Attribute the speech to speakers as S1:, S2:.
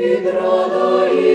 S1: від радої.